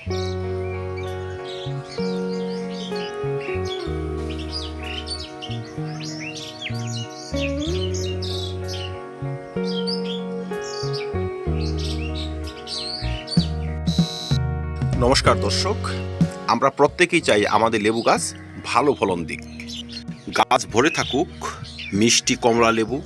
নমস্কার দর্শক, আমরা প্রত্যেকেই চাই আমাদের লেবু গাছ ভালো ফলন দিক। গাছ ভরে থাকুক, মিষ্টি কমলা লেবু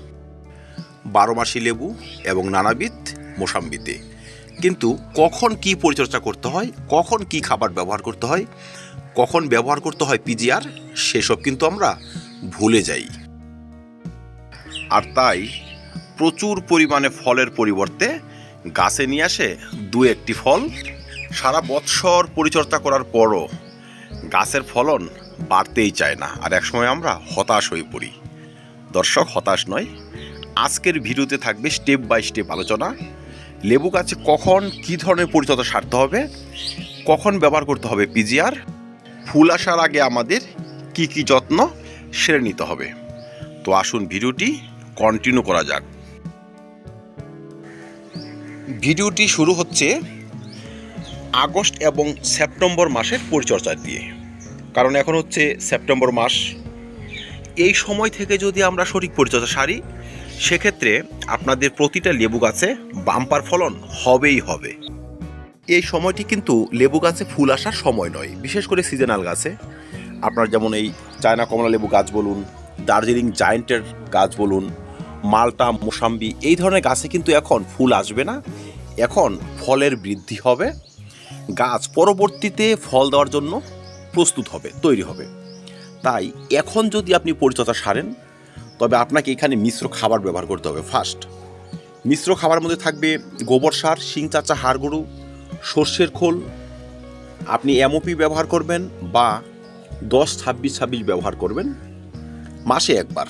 বারোমাসি লেবু এবং নানাবিধ মোসাম্বিতে। কিন্তু কখন কি পরিচর্যা করতে হয়, কখন কি খাবার ব্যবহার করতে হয়, কখন ব্যবহার করতে হয় পিজিআর সেসব কিন্তু আমরা ভুলে যাই। আর তাই প্রচুর পরিমাণে ফলের পরিবর্তে গাছে নিয়ে আসে দু একটি ফল। সারা বৎসর পরিচর্যা করার পরও গাছের ফলন বাড়তেই চায় না, আর একসময় আমরা হতাশ হয়ে পড়ি। দর্শক, হতাশ নয়, আজকের ভিডিওতে থাকবে স্টেপ বাই স্টেপ আলোচনা। লেবু গাছে কখন কী ধরনের পরিচর্যা সারতে হবে? কখন ব্যবহার করতে হবে পিজিআর ফুল আসার আগে আমাদের কি কি যত্ন সেরে নিতে হবে? তো আসুন ভিডিওটি কন্টিনিউ করা যাক। ভিডিওটি শুরু হচ্ছে আগস্ট এবং সেপ্টেম্বর মাসের পরিচর্যা দিয়ে। কারণ এখন হচ্ছে সেপ্টেম্বর মাস। এই সময় থেকে যদি আমরা সঠিক পরিচর্যা সারি সেক্ষেত্রে আপনাদের প্রতিটা লেবু গাছে বাম্পার ফলন হবেই হবে। এই সময়টি কিন্তু লেবু গাছে ফুল আসার সময় নয়, বিশেষ করে সিজনাল গাছে। আপনার যেমন এই চায়না কমলা লেবু গাছ বলুন, দার্জিলিং জায়েন্টের গাছ বলুন, মালটা, মোসাম্বি, এই ধরনের গাছে কিন্তু এখন ফুল আসবে না। এখন ফলের বৃদ্ধি হবে, গাছ পরবর্তীতে ফল দেওয়ার জন্য প্রস্তুত হবে, তৈরি হবে। তাই এখন যদি আপনি পরিচর্যা সারেন তবে আপনাকে এখানে মিশ্র খাবার ব্যবহার করতে হবে ফার্স্ট। মিশ্র খাবার মধ্যে থাকবে গোবর সার, শিং, চাচা, হাড় গরু সর্ষের খোল। আপনি এমওপি ব্যবহার করবেন বা দশ ছাব্বিশ ছাব্বিশ ব্যবহার করবেন মাসে একবার।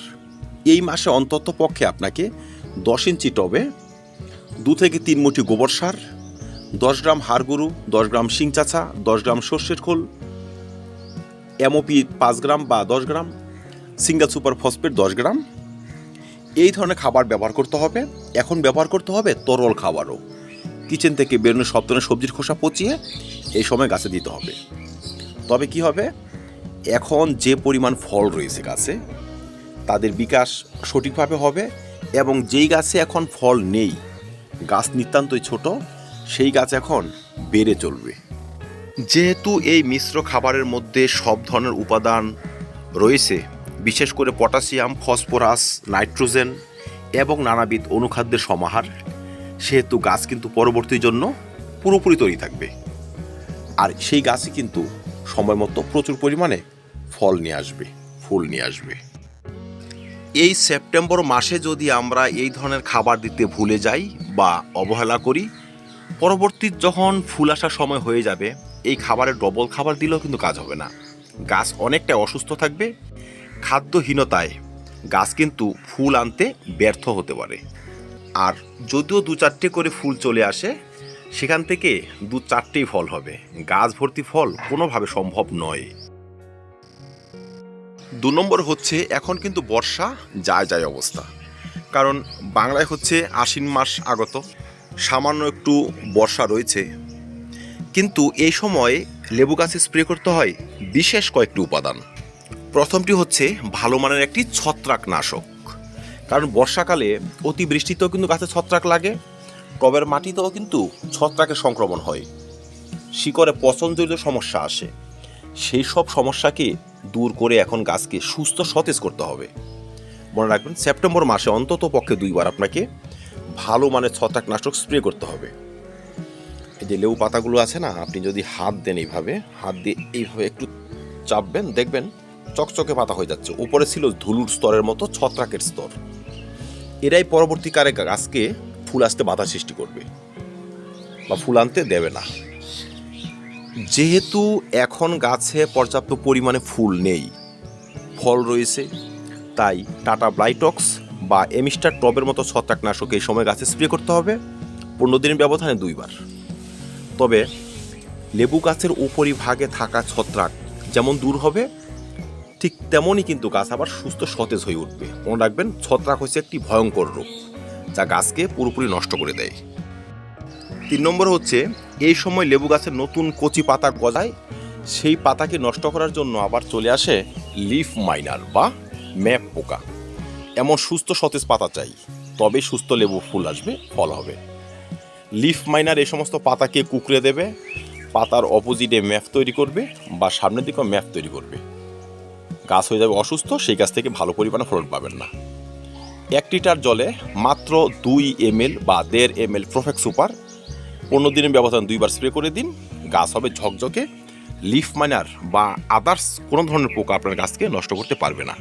এই মাসে অন্তত পক্ষে আপনাকে দশ ইঞ্চি টবে দু থেকে তিন মুঠি গোবর সার, দশ গ্রাম হাড় গরু দশ গ্রাম শিং, চাচা, দশ গ্রাম সর্ষের খোল, এমওপি পাঁচ গ্রাম বা দশ গ্রাম সিঙ্গেল সুপার ফসফেট দশ গ্রাম। এই ধরনের খাবার ব্যবহার করতে হবে। এখন ব্যবহার করতে হবে তরল খাবারও। কিচেন থেকে বেরোনো সব ধরনের সবজির খোসা পচিয়ে এই সময় গাছে দিতে হবে। তবে কি হবে? এখন যে পরিমাণ ফল রয়েছে গাছে, তাদের বিকাশ সঠিকভাবে হবে এবং যেই গাছে এখন ফল নেই, গাছ নিতান্তই ছোট, সেই গাছ এখন বেড়ে চলবে। যেহেতু এই মিশ্র খাবারের মধ্যে সব ধরনের উপাদান রয়েছে বিশেষ করে পটাশিয়াম, ফসফরাস, নাইট্রোজেন এবং নানাবিধ অনুখাদ্যের সমাহার। সেহেতু গাছ কিন্তু পরবর্তী জন্য পুরোপুরি তৈরি থাকবে। আর সেই গাছই কিন্তু সময় মতো প্রচুর পরিমাণে ফল নিয়ে আসবে, ফুল নিয়ে আসবে। এই সেপ্টেম্বর মাসে যদি আমরা এই ধরনের খাবার দিতে ভুলে যাই বা অবহেলা করি, পরবর্তী যখন ফুল আসার সময় হয়ে যাবে, এই খাবারের ডবল খাবার দিলেও কিন্তু কাজ হবে না। গাছ অনেকটা অসুস্থ থাকবে খাদ্যহীনতায় গাছ কিন্তু ফুল আনতে ব্যর্থ হতে পারে। আর যদিও দু চারটে করে ফুল চলে আসে, সেখান থেকে দু চারটেই ফল হবে। গাছ ভর্তি ফল কোনোভাবে সম্ভব নয়। দু নম্বর হচ্ছে, এখন কিন্তু বর্ষা যায় যায় অবস্থা। কারণ বাংলায় হচ্ছে আশ্বিন মাস আগত, সামান্য একটু বর্ষা রয়েছে। কিন্তু এই সময় লেবু গাছে স্প্রে করতে হয় বিশেষ কয়েকটি উপাদান। প্রথমটি হচ্ছে ভালো মানের একটি ছত্রাকনাশক। কারণ বর্ষাকালে অতিবৃষ্টিতেও কিন্তু গাছে ছত্রাক লাগে, টবের মাটিতেও কিন্তু ছত্রাকের সংক্রমণ হয়। শিকড়ে পচনজনিত সমস্যা আসে। সেই সব সমস্যাকে দূর করে এখন গাছকে সুস্থ সতেজ করতে হবে। মনে রাখবেন, সেপ্টেম্বর মাসে অন্তত পক্ষে দুইবার আপনাকে ভালো মানের ছত্রাকনাশক স্প্রে করতে হবে। এই যে লেবু পাতাগুলো আছে না, আপনি যদি হাত দেন এইভাবে, হাত দিয়ে এইভাবে একটু চাপবেন, দেখবেন চকচকে পাতা হয়ে যাচ্ছে। উপরে ছিল ধুলুর স্তরের মতো ছত্রাকের স্তর। এরাই পরবর্তীকালে গাছকে ফুল আসতে বাধা সৃষ্টি করবে বা ফুল আনতে দেবে না। যেহেতু এখন গাছে পর্যাপ্ত পরিমাণে ফুল নেই, ফল রয়েছে, তাই টাটা ব্লাইটক্স বা এমিস্টার টবের মতো ছত্রাকনাশক এই সময় গাছে স্প্রে করতে হবে। পনেরো দিনের ব্যবধানে দুইবার। তবে লেবু গাছের উপরিভাগে থাকা ছত্রাক যেমন দূর হবে ঠিক তেমনই কিন্তু গাছ আবার সুস্থ সতেজ হয়ে উঠবে। মনে রাখবেন, ছত্রাক হচ্ছে একটি ভয়ঙ্কর রোগ, যা গাছকে পুরোপুরি নষ্ট করে দেয়। তিন নম্বর হচ্ছে, এই সময় লেবু গাছের নতুন কচি পাতা গজায়, সেই পাতাকে নষ্ট করার জন্য আবার চলে আসে লিফ মাইনার বা ম্যাপ পোকা। এমন সুস্থ সতেজ পাতা চাই তবে সুস্থ লেবু ফুল আসবে, ফল হবে। লিফ মাইনার এই সমস্ত পাতাকে কুকড়ে দেবে, পাতার অপোজিটে ম্যাপ তৈরি করবে বা সামনের দিকেও ম্যাপ তৈরি করবে। গাছ হয়ে যাবে অসুস্থ, সেই গাছ থেকে ভালো পরিমাণে ফলন পাবেন না। এক লিটার জলে মাত্র দুই এম বা দেড় এম এল প্রোফেক্ট সুপার, পনেরো দিনের ব্যবধান দুইবার স্প্রে করে দিন। গাছ হবে ঝকঝকে, লিফ মাইনার বা আদার্স কোনো ধরনের পোকা আপনার গাছকে নষ্ট করতে পারবে না।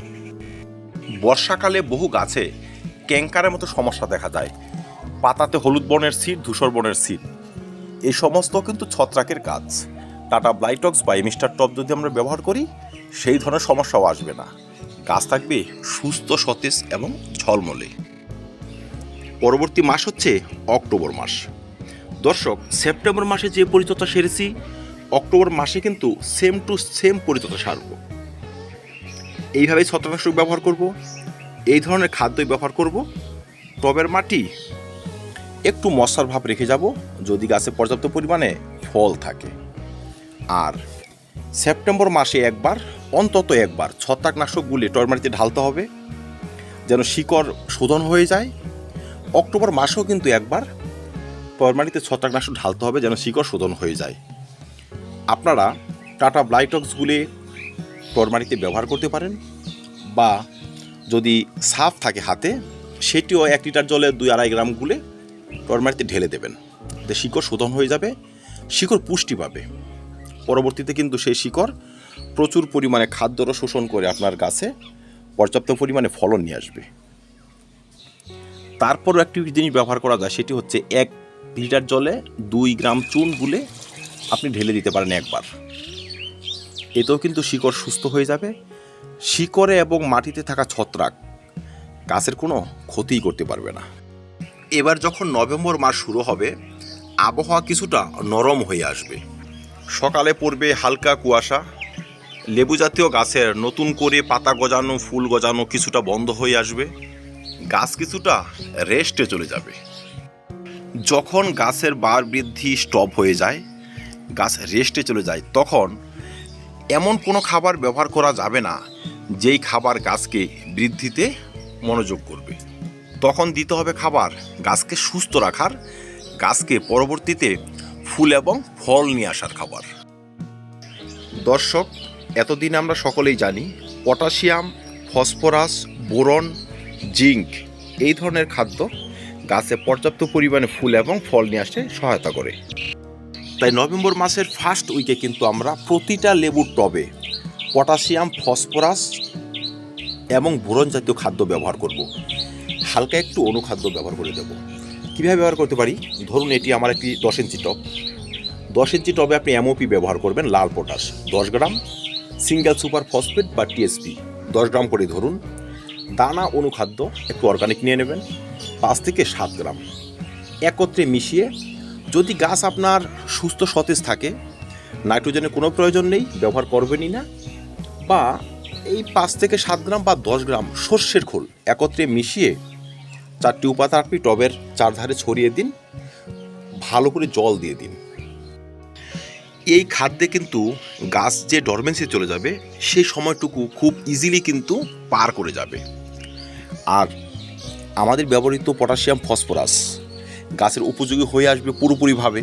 বর্ষাকালে বহু গাছে ক্যাঙ্কারের মতো সমস্যা দেখা যায়। পাতাতে হলুদ বনের সিট ধূসর বনের সিট এই সমস্ত কিন্তু ছত্রাকের কাজ টাটা ব্লাইটক্স বা এমিস্টার টপ যদি আমরা ব্যবহার করি সেই ধরনের সমস্যাও আসবে না। গাছ থাকবে সুস্থ, সতেজ এবং ঝলমলে। পরবর্তী মাস হচ্ছে অক্টোবর মাস। দর্শক, সেপ্টেম্বর মাসে যে পরিচর্যা সেরেছি, অক্টোবর মাসে কিন্তু সেম টু সেম পরিচর্যা সারব। এইভাবেই ছত্রনাশক ব্যবহার করব, এই ধরনের খাদ্যই ব্যবহার করব। টবের মাটি একটু মশার ভাব রেখে যাব, যদি গাছে পর্যাপ্ত পরিমাণে ফল থাকে। আর সেপ্টেম্বর মাসে একবার, অন্তত একবার ছত্রাকনাশকগুলি টবের মাটিতে ঢালতে হবে, যেন শিকড় শোধন হয়ে যায়। অক্টোবর মাসেও কিন্তু একবার টবের মাটিতে ছত্রাকনাশক ঢালতে হবে, যেন শিকড় শোধন হয়ে যায়। আপনারা টাটা ব্লাইটক্সগুলি টরমারিতে ব্যবহার করতে পারেন, বা যদি সাফ থাকে হাতে, সেটিও এক লিটার জলে দুই আড়াই গ্রাম গুলে টরমারিতে ঢেলে দেবেন। শিকড় শোধন হয়ে যাবে, শিকড় পুষ্টি পাবে। পরবর্তীতে কিন্তু সেই শিকড় প্রচুর পরিমাণে খাদ্যরস শোষণ করে আপনার গাছে পর্যাপ্ত পরিমাণে ফলন নিয়ে আসবে। তারপরও একটি জিনিস ব্যবহার করা যায়, সেটি হচ্ছে এক লিটার জলে দুই গ্রাম চুন গুলে আপনি ঢেলে দিতে পারেন একবার। এতেও কিন্তু শিকড় সুস্থ হয়ে যাবে। শিকড়ে এবং মাটিতে থাকা ছত্রাক গাছের কোনো ক্ষতিই করতে পারবে না। এবার যখন নভেম্বর মাস শুরু হবে, আবহাওয়া কিছুটা নরম হয়ে আসবে। সকালে পড়বে হালকা কুয়াশা। লেবু জাতীয় গাছের নতুন করে পাতা গজানো, ফুল গজানো কিছুটা বন্ধ হয়ে আসবে। গাছ কিছুটা রেস্টে চলে যাবে। যখন গাছের বার বৃদ্ধি স্টপ হয়ে যায়, গাছ রেস্টে চলে যায়, তখন এমন কোনো খাবার ব্যবহার করা যাবে না, যেই খাবার গাছকে বৃদ্ধিতে মনোযোগ করবে। তখন দিতে হবে খাবার, গাছকে সুস্থ রাখার, গাছকে পরবর্তীতে ফুল এবং ফল নিয়ে আসার খাবার। দর্শক, এতদিন আমরা সকলেই জানি, পটাশিয়াম, ফসফরাস, বোরন, জিঙ্ক এই ধরনের খাদ্য গাছে পর্যাপ্ত পরিমাণে ফুল এবং ফল নিয়ে আসতে সহায়তা করে। তাই নভেম্বর মাসের ফার্স্ট উইকে কিন্তু আমরা প্রতিটা লেবুর টবে পটাশিয়াম, ফসফরাস এবং বোরন জাতীয় খাদ্য ব্যবহার করব। হালকা একটু অনুখাদ্য ব্যবহার করে দেব। কীভাবে ব্যবহার করতে পারি? ধরুন এটি আমার একটি দশ ইঞ্চি টব। দশ ইঞ্চি টবে আপনি এমওপি ব্যবহার করবেন লাল পটাশ। দশ গ্রাম সিঙ্গেল সুপার ফসফেট বা টিএসপি দশ গ্রাম করে ধরুন। দানা অনুখাদ্য একটু অর্গানিক নিয়ে নেবেন। পাঁচ থেকে সাত গ্রাম। একত্রে মিশিয়ে যদি গাছ আপনার সুস্থ সতেজ থাকে, নাইট্রোজেনের কোনো প্রয়োজন নেই, ব্যবহার করবেনই না, বা এই পাঁচ থেকে সাত গ্রাম বা দশ গ্রাম সর্ষের খোল একত্রে মিশিয়ে চারটি উপাদান আপনি টবের চারধারে ছড়িয়ে দিন, ভালো করে জল দিয়ে দিন। এই খাদ্যে কিন্তু গাছ যে ডরমেন্সি চলে যাবে, সেই সময়টুকু খুব ইজিলি কিন্তু পার করে যাবে। আর আমাদের ব্যবহৃত পটাশিয়াম, ফসফরাস গাছের উপযোগী হয়ে আসবে পুরোপুরিভাবে।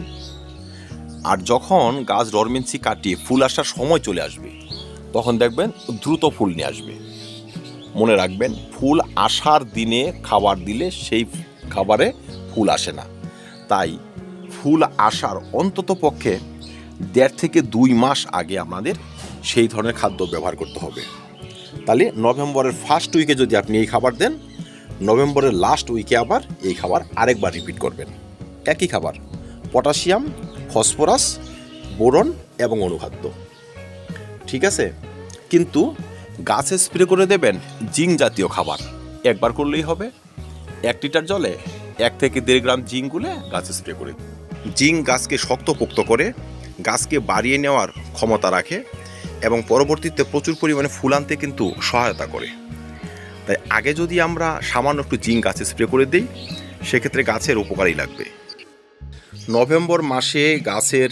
আর যখন গাছ ডরমেন্সি কাটিয়ে ফুল আসার সময় চলে আসবে, তখন দেখবেন দ্রুত ফুল নিয়ে আসবে। মনে রাখবেন, ফুল আসার দিনে খাবার দিলে সেই খাবারে ফুল আসে না। তাই ফুল আসার অন্তত পক্ষে দেড় থেকে দুই মাস আগে আমাদের সেই ধরনের খাদ্য ব্যবহার করতে হবে। তাহলে নভেম্বরের ফার্স্ট উইকে যদি আপনি এই খাবার দেন, নভেম্বরের লাস্ট উইকে আবার এই খাবার আরেকবার রিপিট করবেন। একই খাবার পটাশিয়াম ফসফরাস বোরন এবং অনুখাদ্য। ঠিক আছে? কিন্তু গাছে স্প্রে করে দেবেন জিঙ্ক জাতীয় খাবার। একবার করলেই হবে। এক লিটার জলে এক থেকে দেড় গ্রাম জিঙ্ক গুলে গাছে স্প্রে করে। জিঙ্ক গাছকে শক্তপোক্ত করে, গাছকে বাড়িয়ে নেওয়ার ক্ষমতা রাখে এবং পরবর্তীতে প্রচুর পরিমাণে ফুল আনতে কিন্তু সহায়তা করে। তাই আগে যদি আমরা সামান্য একটু জিঙ্ক গাছে স্প্রে করে দিই, সেক্ষেত্রে গাছের উপকারই লাগবে। নভেম্বর মাসে গাছের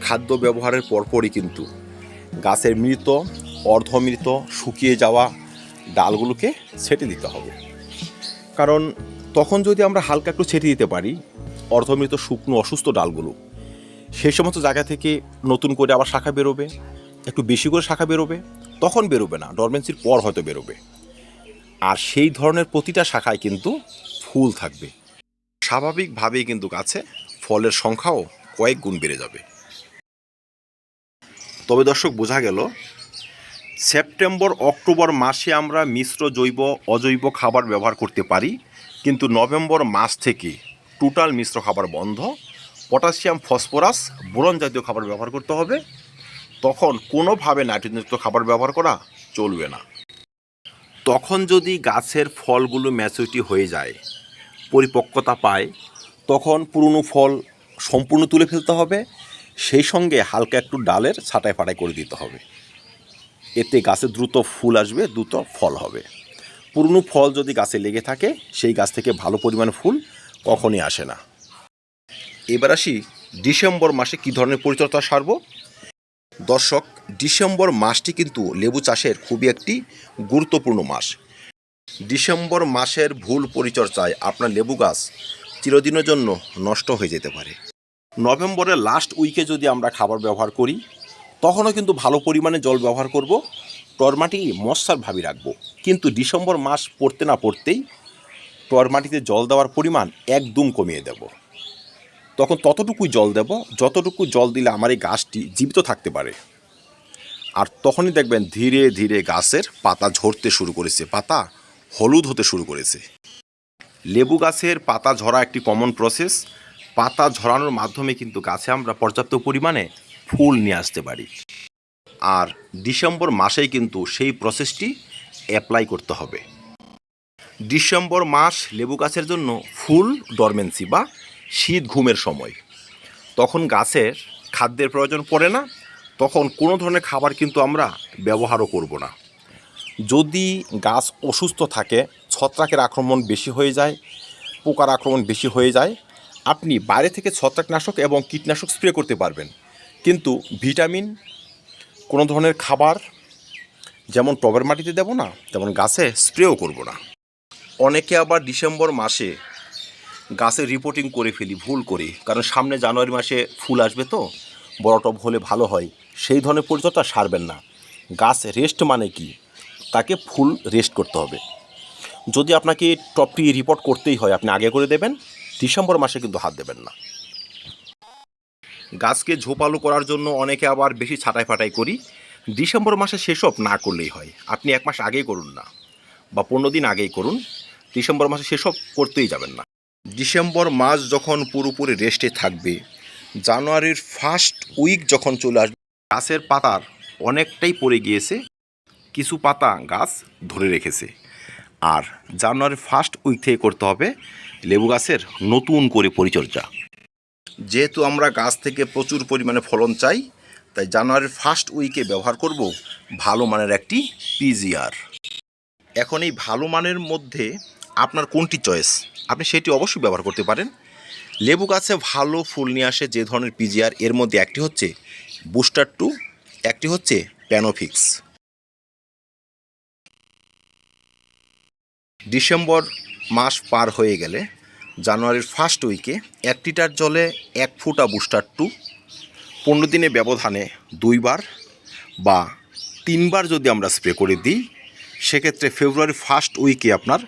খাদ্য ব্যবহারের পরপরই কিন্তু গাছের মৃত অর্ধমৃত শুকিয়ে যাওয়া ডালগুলোকে ছেটে দিতে হবে। কারণ তখন যদি আমরা হালকা একটু ছেটে দিতে পারি, অর্ধমৃত শুকনো অসুস্থ ডালগুলো সেই সমস্ত জায়গা থেকে নতুন করে আবার শাখা বেরোবে, একটু বেশি করে শাখা বেরোবে, তখন বেরোবে না ডরমেন্সির পর হয়তো বেরোবে। আর সেই ধরনের প্রতিটা শাখায় কিন্তু ফুল থাকবে। স্বাভাবিকভাবেই কিন্তু গাছে ফলের সংখ্যাও কয়েক গুণ বেড়ে যাবে। তবে দর্শক, বোঝা গেল সেপ্টেম্বর, অক্টোবর মাসে আমরা মিশ্র জৈব, অজৈব খাবার ব্যবহার করতে পারি। কিন্তু নভেম্বর মাস থেকে টোটাল মিশ্র খাবার বন্ধ। পটাশিয়াম, ফসফরাস, বোরন জাতীয় খাবার ব্যবহার করতে হবে। তখন কোনোভাবে নাইট্রোজেনযুক্ত খাবার ব্যবহার করা চলবে না। তখন যদি গাছের ফলগুলো ম্যাচুরিটি হয়ে যায়, পরিপক্কতা পায়, তখন পুরনো ফল সম্পূর্ণ তুলে ফেলতে হবে। সেই সঙ্গে হালকা একটু ডালের ছাটাই ফাটাই করে দিতে হবে। এতে গাছে দ্রুত ফুল আসবে, দ্রুত ফল হবে। পুরনো ফল যদি গাছে লেগে থাকে, সেই গাছ থেকে ভালো পরিমাণে ফুল কখনই আসে না। এবার আসি, ডিসেম্বর মাসে কী ধরনের পরিচর্যা সারব? দর্শক, ডিসেম্বর মাসটি কিন্তু লেবু চাষের খুবই একটি গুরুত্বপূর্ণ মাস। ডিসেম্বর মাসের ভুল পরিচর্যায় আপনার লেবু গাছ চিরদিনের জন্য নষ্ট হয়ে যেতে পারে। নভেম্বরের লাস্ট উইকে যদি আমরা খাবার ব্যবহার করি তখনও কিন্তু ভালো পরিমাণে জল ব্যবহার করব, টরমাটি মশার ভাবি রাখব। কিন্তু ডিসেম্বর মাস পড়তে না পড়তেই টরমাটিতে জল দেওয়ার পরিমাণ একদম কমিয়ে দেব। তখন ততটুকুই জল দেব, যতটুকু জল দিলে আমার এই গাছটি জীবিত থাকতে পারে। আর তখনই দেখবেন ধীরে ধীরে গাছের পাতা ঝরতে শুরু করেছে, পাতা হলুদ হতে শুরু করেছে। লেবু গাছের পাতা ঝরা একটি কমন প্রসেস পাতা ঝরানোর মাধ্যমে কিন্তু গাছে আমরা পর্যাপ্ত পরিমাণে ফুল নিয়ে আসতে পারি। আর ডিসেম্বর মাসেই কিন্তু সেই প্রসেসটি অ্যাপ্লাই করতে হবে। ডিসেম্বর মাস লেবু গাছের জন্য ফুল ডরমেন্সি বা শীত ঘুমের সময়। তখন গাছের খাদ্যের প্রয়োজন পড়ে না, তখন কোনো ধরনের খাবার কিন্তু আমরা ব্যবহারও করব না। যদি গাছ অসুস্থ থাকে, ছত্রাকের আক্রমণ বেশি হয়ে যায়, পোকার আক্রমণ বেশি হয়ে যায়, আপনি বাইরে থেকে ছত্রাকনাশক এবং কীটনাশক স্প্রে করতে পারবেন। কিন্তু ভিটামিন, কোনো ধরনের খাবার যেমন টবের মাটিতে দেবো না, তেমন গাছে স্প্রেও করব না। অনেকে আবার ডিসেম্বর মাসে গাছের রিপোর্টিং করে ফেলি, ভুল করি। কারণ সামনে জানুয়ারি মাসে ফুল আসবে তো, বড় টব হলে ভালো হয়। সেই ধরনের পরিচর্যা সারবেন না। গাছ রেস্ট মানে কি? তাকে ফুল রেস্ট করতে হবে। যদি আপনাকে টপটি রিপোর্ট করতেই হয়, আপনি আগে করে দেবেন, ডিসেম্বর মাসে কিন্তু হাত দেবেন না। গাছকে ঝোপালো করার জন্য অনেকে আবার বেশি ছাটাই ফাটাই করি। ডিসেম্বর মাসে সেসব না করলেই হয়। আপনি এক মাস আগেই করুন না, বা পনেরো দিন আগেই করুন। ডিসেম্বর মাসে সেসব করতেই যাবেন না। ডিসেম্বর মাস যখন পুরোপুরি রেস্টে থাকবে, জানুয়ারির ফার্স্ট উইক যখন চলে আসবে, গাছের পাতার অনেকটাই পড়ে গিয়েছে, কিছু পাতা গাছ ধরে রেখেছে। আর জানুয়ারির ফার্স্ট উইক থেকে করতে হবে লেবু গাছের নতুন করে পরিচর্যা। যেহেতু আমরা গাছ থেকে প্রচুর পরিমাণে ফলন চাই, তাই জানুয়ারির ফার্স্ট উইকে ব্যবহার করব ভালো মানের একটি পিজিআর এখন এই ভালো মানের মধ্যে আপনার কোনটি চয়েস আপনি সেটি অবশ্যই ব্যবহার করতে পারেন। লেবু গাছে ভালো ফুল নিয়ে আসে যে ধরনের পিজিআর এর মধ্যে একটি হচ্ছে বুস্টার টু একটি হচ্ছে প্যানোফিক্স ডিসেম্বর মাস পার হয়ে গেলে জানুয়ারির ফার্স্ট উইকে এক লিটার জলে এক ফুটা বুস্টার টু পনেরো দিনে ব্যবধানে দুইবার বা তিনবার যদি আমরা স্প্রে করে দিই, সেক্ষেত্রে ফেব্রুয়ারি ফার্স্ট উইকে আপনার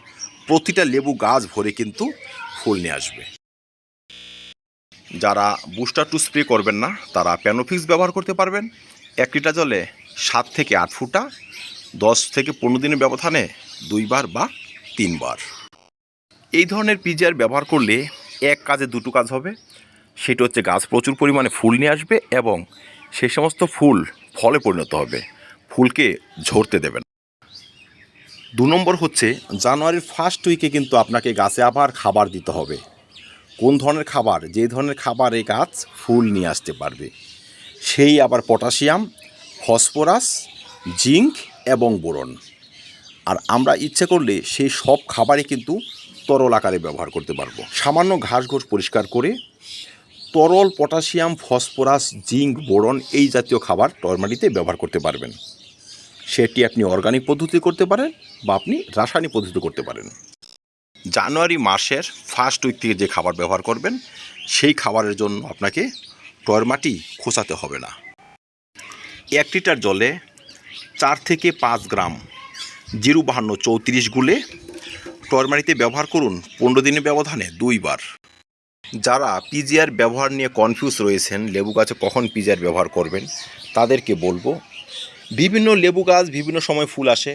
প্রতিটা লেবু গাছ ভরে কিন্তু ফুল নিয়ে আসবে। যারা বুস্টার টু স্প্রে করবেন না, তারা প্যানোফিক্স ব্যবহার করতে পারবেন। এক লিটার জলে সাত থেকে আট ফুটা, দশ থেকে পনেরো দিনের ব্যবধানে দুইবার বা তিনবার। এই ধরনের পিজিআর ব্যবহার করলে এক কাজে দুটো কাজ হবে। সেটা হচ্ছে গাছ প্রচুর পরিমাণে ফুল নিয়ে আসবে এবং সেই সমস্ত ফুল ফলে পরিণত হবে। ফুলকে ঝরতে দেবেন দু নম্বর হচ্ছে, জানুয়ারির ফার্স্ট উইকে কিন্তু আপনাকে গাছে আবার খাবার দিতে হবে। কোন ধরনের খাবার? যে ধরনের খাবার এই গাছ ফুল নিয়ে আসতে পারবে। সেই আবার পটাশিয়াম, ফসফরাস, জিঙ্ক এবং বোরন। আর আমরা ইচ্ছে করলে সেই সব খাবারই কিন্তু তরল আকারে ব্যবহার করতে পারব। সামান্য ঘাস ঘোষ পরিষ্কার করে তরল পটাশিয়াম, ফসফরাস, জিঙ্ক, বোরন এই জাতীয় খাবার টরমাটিতে ব্যবহার করতে পারবেন। সেটি আপনি অর্গানিক পদ্ধতি করতে পারেন বা আপনি রাসায়নিক পদ্ধতি করতে পারেন। জানুয়ারি মাসের ফার্স্ট উইক থেকে যে খাবার ব্যবহার করবেন, সেই খাবারের জন্য আপনাকে টরমাটি খোঁচাতে হবে না। এক লিটার জলে চার থেকে পাঁচ গ্রাম জিরো বাহান্ন চৌত্রিশ গুলে টরমারিতে ব্যবহার করুন পনেরো দিনের ব্যবধানে দুইবার। যারা পিজিআর ব্যবহার নিয়ে কনফিউজ রয়েছেন, লেবু গাছে কখন পিজিআর ব্যবহার করবেন, তাদেরকে বলব, বিভিন্ন লেবু গাছ বিভিন্ন সময় ফুল আসে,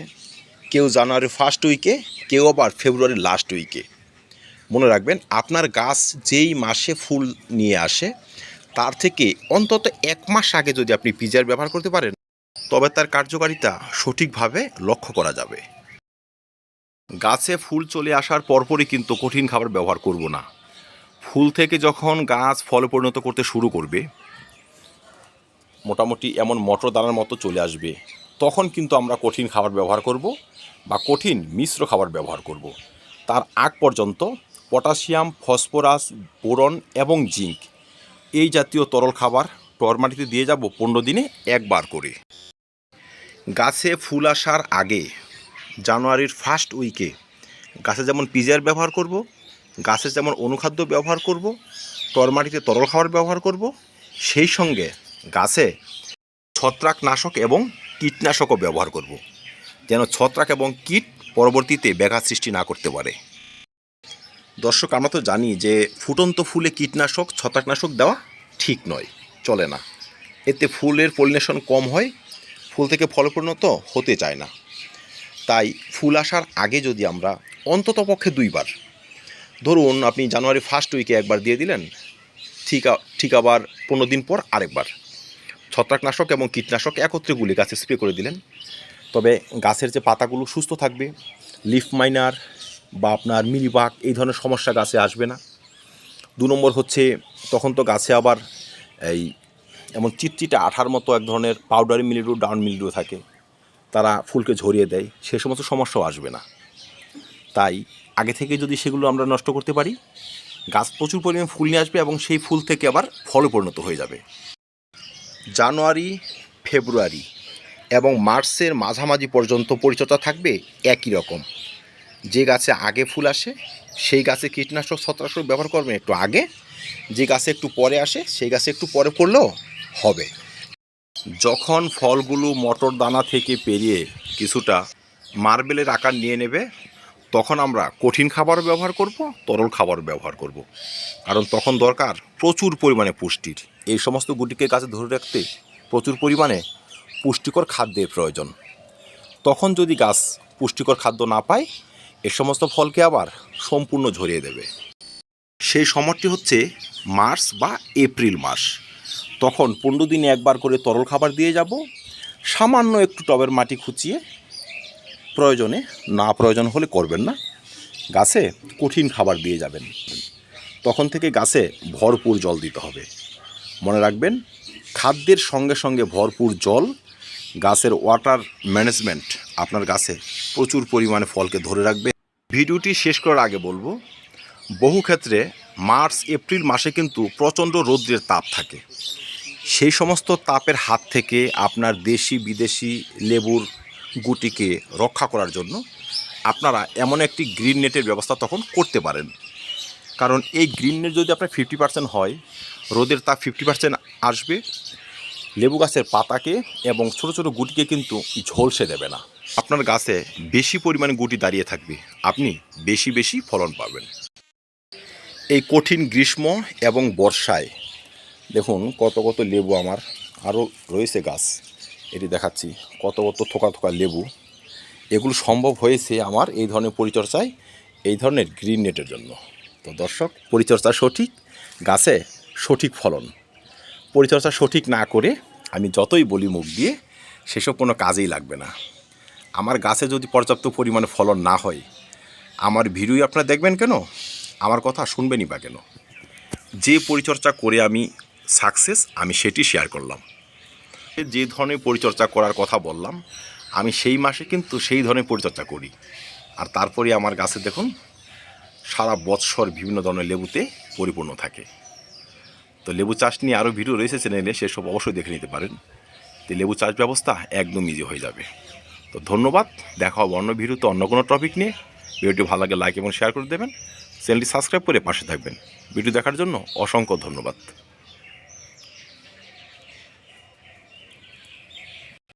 কেউ জানুয়ারি ফার্স্ট উইকে কেউ আবার ফেব্রুয়ারির লাস্ট উইকে মনে রাখবেন, আপনার গাছ যেই মাসে ফুল নিয়ে আসে, তার থেকে অন্তত এক মাস আগে যদি আপনি পিজার ব্যবহার করতে পারেন, তবে তার কার্যকারিতা সঠিকভাবে লক্ষ্য করা যাবে। গাছে ফুল চলে আসার পরপরই কিন্তু কঠিন খাবার ব্যবহার করব না। ফুল থেকে যখন গাছ ফলে পরিণত করতে শুরু করবে, মোটামুটি এমন মটর দানার মতো চলে আসবে, তখন কিন্তু আমরা কঠিন খাবার ব্যবহার করব বা কঠিন মিশ্র খাবার ব্যবহার করব। তার আগ পর্যন্ত পটাশিয়াম, ফসফরাস, বোরন এবং জিঙ্ক এই জাতীয় তরল খাবার টরমাটিতে দিয়ে যাব পনেরো দিনে একবার করে। গাছে ফুল আসার আগে জানুয়ারির ফার্স্ট উইকে গাছে যেমন পিজার ব্যবহার করব, গাছে যেমন অনুখাদ্য ব্যবহার করব টরমাটিতে তরল খাবার ব্যবহার করব, সেই সঙ্গে গাছে ছত্রাকনাশক এবং কীটনাশকও ব্যবহার করব। যেন ছত্রাক এবং কীট পরবর্তীতে ব্যাঘাত সৃষ্টি না করতে পারে। দর্শক, আমরা তো জানি যে ফুটন্ত ফুলে কীটনাশক, ছত্রাকনাশক দেওয়া ঠিক নয়, চলে না। এতে ফুলের পলিনেশন কম হয়, ফুল থেকে ফল পরিণত হতে চায় না। তাই ফুল আসার আগে যদি আমরা অন্তত পক্ষে দুইবার, ধরুন আপনি জানুয়ারি ফার্স্ট উইকে একবার দিয়ে দিলেন, ঠিক ঠিক আবার পনেরো দিন পর আরেকবার। ছত্রাকনাশক এবং কীটনাশক একত্রে গুলি গাছে স্প্রে করে দিলেন। তবে গাছের যে পাতাগুলো সুস্থ থাকবে লিফ মাইনার বা আপনার মিলিবাগ, এই ধরনের সমস্যা গাছে আসবে না। দু নম্বর হচ্ছে, তখন তো গাছে আবার এই এমন চিটচিটে আঠার মতো এক ধরনের পাউডারি মিলিডু ডাউন মিলিডু থাকে। তারা ফুলকে ঝরিয়ে দেয়, সে সমস্ত সমস্যাও আসবে না। তাই আগে থেকে যদি সেগুলো আমরা নষ্ট করতে পারি, গাছ প্রচুর পরিমাণে ফুল নিয়ে আসবে এবং সেই ফুল থেকে আবার ফলে পরিণত হয়ে যাবে। জানুয়ারি, ফেব্রুয়ারি এবং মার্চের মাঝামাঝি পর্যন্ত পরিচর্যা থাকবে একই রকম। যে গাছে আগে ফুল আসে, সেই গাছে কীটনাশক, ছত্রাকনাশক ব্যবহার করবেন একটু আগে, যে গাছে একটু পরে আসে, সেই গাছে একটু পরে পড়লেও হবে। যখন ফলগুলো মটর দানা থেকে পেরিয়ে কিছুটা মার্বেলের আকার নিয়ে নেবে, তখন আমরা কঠিন খাবার ব্যবহার করব, তরল খাবার ব্যবহার করব। কারণ তখন দরকার প্রচুর পরিমাণে পুষ্টির। এই সমস্ত গুটিকে গাছে ধরে রাখতে প্রচুর পরিমাণে পুষ্টিকর খাদ্যের প্রয়োজন। তখন যদি গাছ পুষ্টিকর খাদ্য না পায়, এ সমস্ত ফলকে আবার সম্পূর্ণ ঝরিয়ে দেবে। সেই সময়টি হচ্ছে মার্চ বা এপ্রিল মাস। তখন পনেরো দিনে একবার করে তরল খাবার দিয়ে যাব। সামান্য একটু টবের মাটি খুঁচিয়ে প্রয়োজনে, না প্রয়োজন হলে করবেন না, গাছে কঠিন খাবার দিয়ে যাবেন। তখন থেকে গাছে ভরপুর জল দিতে হবে। মনে রাখবেন, খাদ্যের সঙ্গে সঙ্গে ভরপুর জল, গাছের ওয়াটার ম্যানেজমেন্ট আপনার গাছে প্রচুর পরিমাণে ফলকে ধরে রাখবে। ভিডিওটি শেষ করার আগে বলব, বহু ক্ষেত্রে মার্চ, এপ্রিল মাসে কিন্তু প্রচণ্ড রৌদ্রের তাপ থাকে। সেই সমস্ত তাপের হাত থেকে আপনার দেশি, বিদেশি লেবুর গুটিকে রক্ষা করার জন্য আপনারা এমন একটি গ্রিন নেটের ব্যবস্থা তখন করতে পারেন। কারণ এই গ্রিন নেট যদি আপনার ফিফটি পার্সেন্ট হয়, রোদের তাপ ফিফটি পার্সেন্ট আসবে, লেবু গাছের পাতাকে এবং ছোট ছোট গুটিকে কিন্তু ঝলসে দেবে না। আপনার গাছে বেশি পরিমাণে গুটি দাঁড়িয়ে থাকবে, আপনি বেশি বেশি ফলন পাবেন। এই কঠিন গ্রীষ্ম এবং বর্ষায় দেখুন, কত কত লেবু আমার। আরও রয়েছে গাছ, এটি দেখাচ্ছি। কত কত থোকা থোকা লেবু। এগুলো সম্ভব হয়েছে আমার এই ধরনের পরিচর্যায়, এই ধরনের গ্রিন নেটের জন্য। তো দর্শক, পরিচর্যা সঠিক, গাছে সঠিক ফলন। পরিচর্যা সঠিক না করে আমি যতই বলি মুখ দিয়ে, সেসব কোনো কাজেই লাগবে না। আমার গাছে যদি পর্যাপ্ত পরিমাণে ফলন না হয়, আমার ভিডিও আপনারা দেখবেন কেন? আমার কথা শুনবেনই বা কেন? যে পরিচর্চা করে আমি সাকসেস আমি সেটি শেয়ার করলাম। যে ধরনের পরিচর্যা করার কথা বললাম, আমি সেই মাসে কিন্তু সেই ধরনের পরিচর্যা করি। আর তারপরে আমার গাছে দেখুন, সারা বৎসর বিভিন্ন ধরনের লেবুতে পরিপূর্ণ থাকে। তো লেবু চাষ নিয়ে আরও ভিডিও রয়েছে চ্যানেলে, সেসব অবশ্যই দেখে নিতে পারেন। তো লেবু চাষ ব্যবস্থা একদম ইজি হয়ে যাবে। তো ধন্যবাদ, দেখা হবে অন্য ভিডিওতে অন্য কোনো টপিক নিয়ে। ভিডিওটি ভালো লাগে লাইক এবং শেয়ার করে দেবেন। চ্যানেলটি সাবস্ক্রাইব করে পাশে থাকবেন। ভিডিও দেখার জন্য অসংখ্য ধন্যবাদ।